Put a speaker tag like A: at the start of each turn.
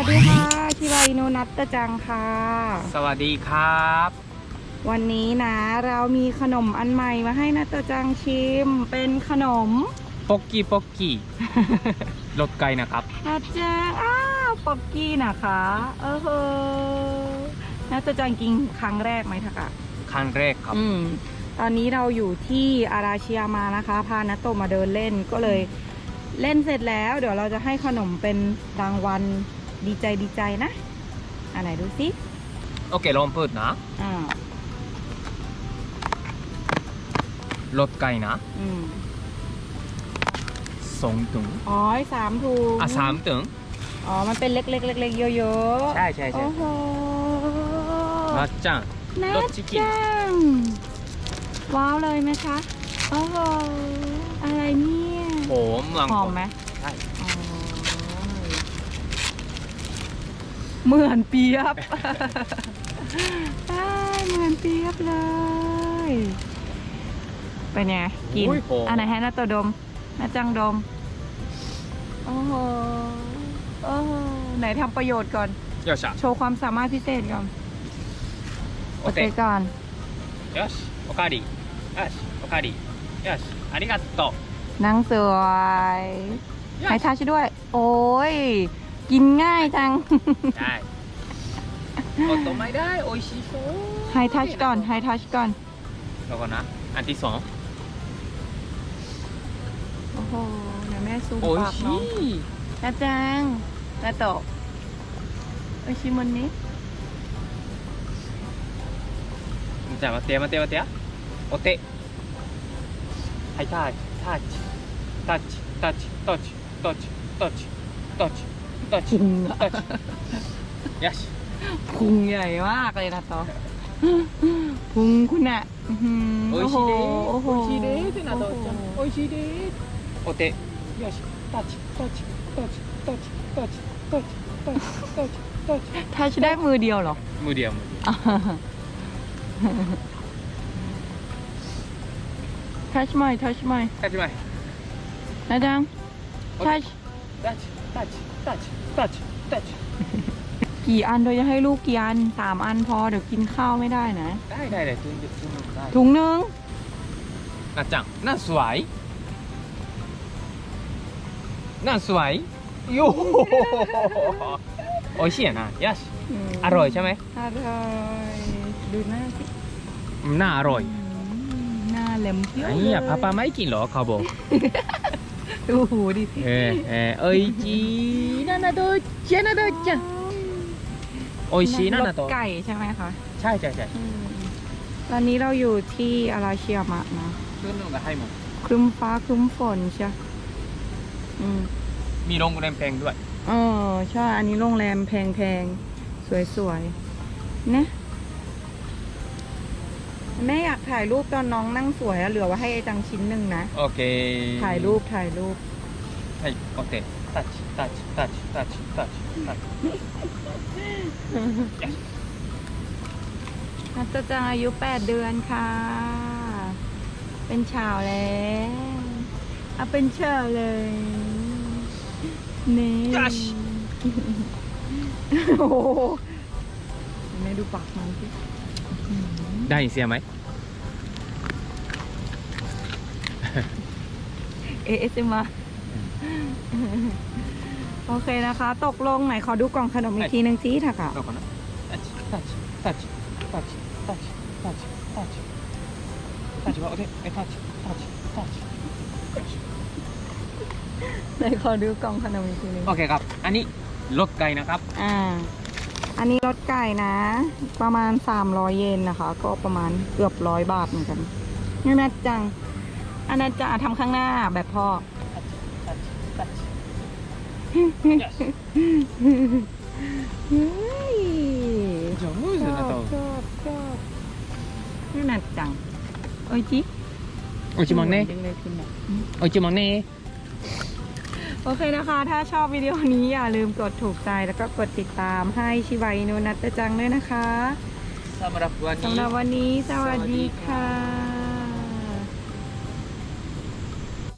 A: สวัสดีค่ะชิวาอิโนนัตตะจังค่ะ
B: สวัสดีครับ
A: วันนี้นะเรามีขนมอันใหม่มาให้นัตตะจังชิม เป็นขนม
B: ป๊อกกี้ป๊อกกี้ รถไกลนะครับ
A: นัตจังอ้าวป๊อกกี้นะคะเออเฮอนัตตะจังกินครั้งแรกไหมทะกะ
B: ครั้งแรกครับ
A: อืมตอนนี้เราอยู่ที่อาราชิยามานะคะ พานัตโตะมาเดินเล่นก็เลยเล่นเสร็จแล้ว เดี๋ยวเราจะให้ขนมเป็นรางวัล ดีใจดีใจนะอันไหนดูสิ
B: โอเคลองเปิดนะ
A: อ่า
B: รถไกลนะ
A: อืม
B: สองตึง
A: อ๋อสามถุง
B: อะสามตึง
A: อ๋อ มันเป็นเล็กๆเล็กๆเยอะๆ
B: ใช่ใช่ใช่
A: โอ้โห
B: มาจัง
A: น่าร
B: สชิคกี้
A: จังว้าวเลยไหมคะ โอ้โห อะไรเนี่ย
B: หอมมัง
A: หอมไหม เหมือนเปียบ ใช่เหมือนเปียบเลย เป็นไงกิน
B: อุ้ยหอม
A: อันไหนให้นาตัวดมนาจังดม โอ้โห โอ้โห ไหนทำประโยชน์ก่อน
B: よっしゃ
A: โชว์ความสามารถพิเศษก่อน
B: โอ
A: โอ
B: เค
A: เคก่อน
B: よしおかわりよしおかわりよしありがとう
A: นั่งสวย
B: よ
A: ให้
B: し
A: ทัชด้วย โอ้ย กินง่ายจัง
B: ได้おとまいได้โออิชิโซ
A: ให้ทัชก่อน ให้ทัชก่อน
B: แล้วก็นะ อันที่สอง
A: โอ้โหเดี๋ยวแม่ซูม
B: โออิ
A: ปาก
B: ชิ
A: น้องนาจังนาโตะโอชิมันนี้
B: じゃあ待ってや待って待ってやお手はいタッチタッチタッチタッチタッチタッチタッチタッチ ตัด
A: พุง
B: ตัดยัช
A: พุงใหญ่มากเลยนะตอพุงคุณอะโอ้
B: โห
A: โอ้โห
B: โอ้โห
A: โอ้ยชี
B: เดโอเตะยัชตัดชตัดชตัดชตัดชตัดชตัดชตัดชตัดชตัดช
A: ทัชได้มือเดียวเหรอ
B: มือ
A: เดียวมือ
B: เดียว
A: ทัชไม่ทัช
B: ไม่ทัชไม่นะดังทัช
A: กี่อันโดยจะให้ลูกกี่อันสามอันพอเดี๋ยวกินข้าวไม่ได้นะ
B: ได้ได้ได้จุนจุนจุนได้
A: ถุงหนึ่ง
B: น่าจังน่าสวยน่าสวยโย่โอ้ยเชี่ยนะยั
A: ช
B: อร่อยใช่ไหม
A: อร่อยดูหน้าสิ
B: น่าอร่อย
A: หน้าเหลมเพี้ยว
B: ไอ้เลอยพาปาไม่กินหรอเขาบอก
A: ดูหูดิ
B: เออเออโอ้ยจีนานาโดเจนาโดจังโอ้ยชีนานาโด
A: รสไก่ใช่ไหมคะ
B: ใช่ใช่ใช่
A: อืมตอนนี้เราอยู่ที่อาราเชียมะนะ
B: ขึ้นลงกับให้หมด
A: ครึ้มฟ้าครึ้มฝนใช่อืม
B: มีโรงแรมแพงด้วย
A: เออใช่ อันนี้โรงแรมแพงๆ สวยๆนะ แม่อยากถ่ายรูปตอนน้องนั่งสวยอะเหลือไว้ให้ไอจังชิ้นหนึ่งนะ
B: โอเค
A: ถ่ายรูปถ่ายรูป
B: はいオッケータッチタッチタッチタッチタッチタッチ
A: นัตจังอายุ8เดือนค่ะ เป็นชาวแล้วอ่ะเป็นชาวเลยนี่
B: よし
A: โอ้โหแม่ดูปากน้องสิ
B: ได้เสียไหม
A: ASMR โอเคนะคะ ตกลงไหนขอดูกล่องขนมอีกทีหนึ่งจีเถอะ
B: ค่ะ Touch, touch, touch, touch, touch, touch, touch. Touch โอเคไอ้ touch, touch, touch.
A: ไหนขอดูกล่องขนมอีกทีหนึ่ง
B: โอเคครับ อันนี้รถไก่นะครับ
A: อ่า อันนี้รสไก่นะ ประมาณ 300 เยนนะคะ ก็ประมาณเกือบร้อยบาทเหมือนกันนี่แม่จัง อันนั้นจะทำข้างหน้าแบบพ่อ เฮ้ย
B: 정말
A: ชอบ
B: 잘났 다.
A: ชอบชอบนี่แม่จัง โอ้ยจิ 어
B: 찌 먹 네? 어찌 먹 네?
A: โอเคนะคะ ถ้าชอบวิดีโอนี้อย่าลืมกดถูกใจแล้วก็กดติดตามให้ชิบายโนนัตจังด้วยนะคะสำหรับวันนี้สวัสดีค่ะ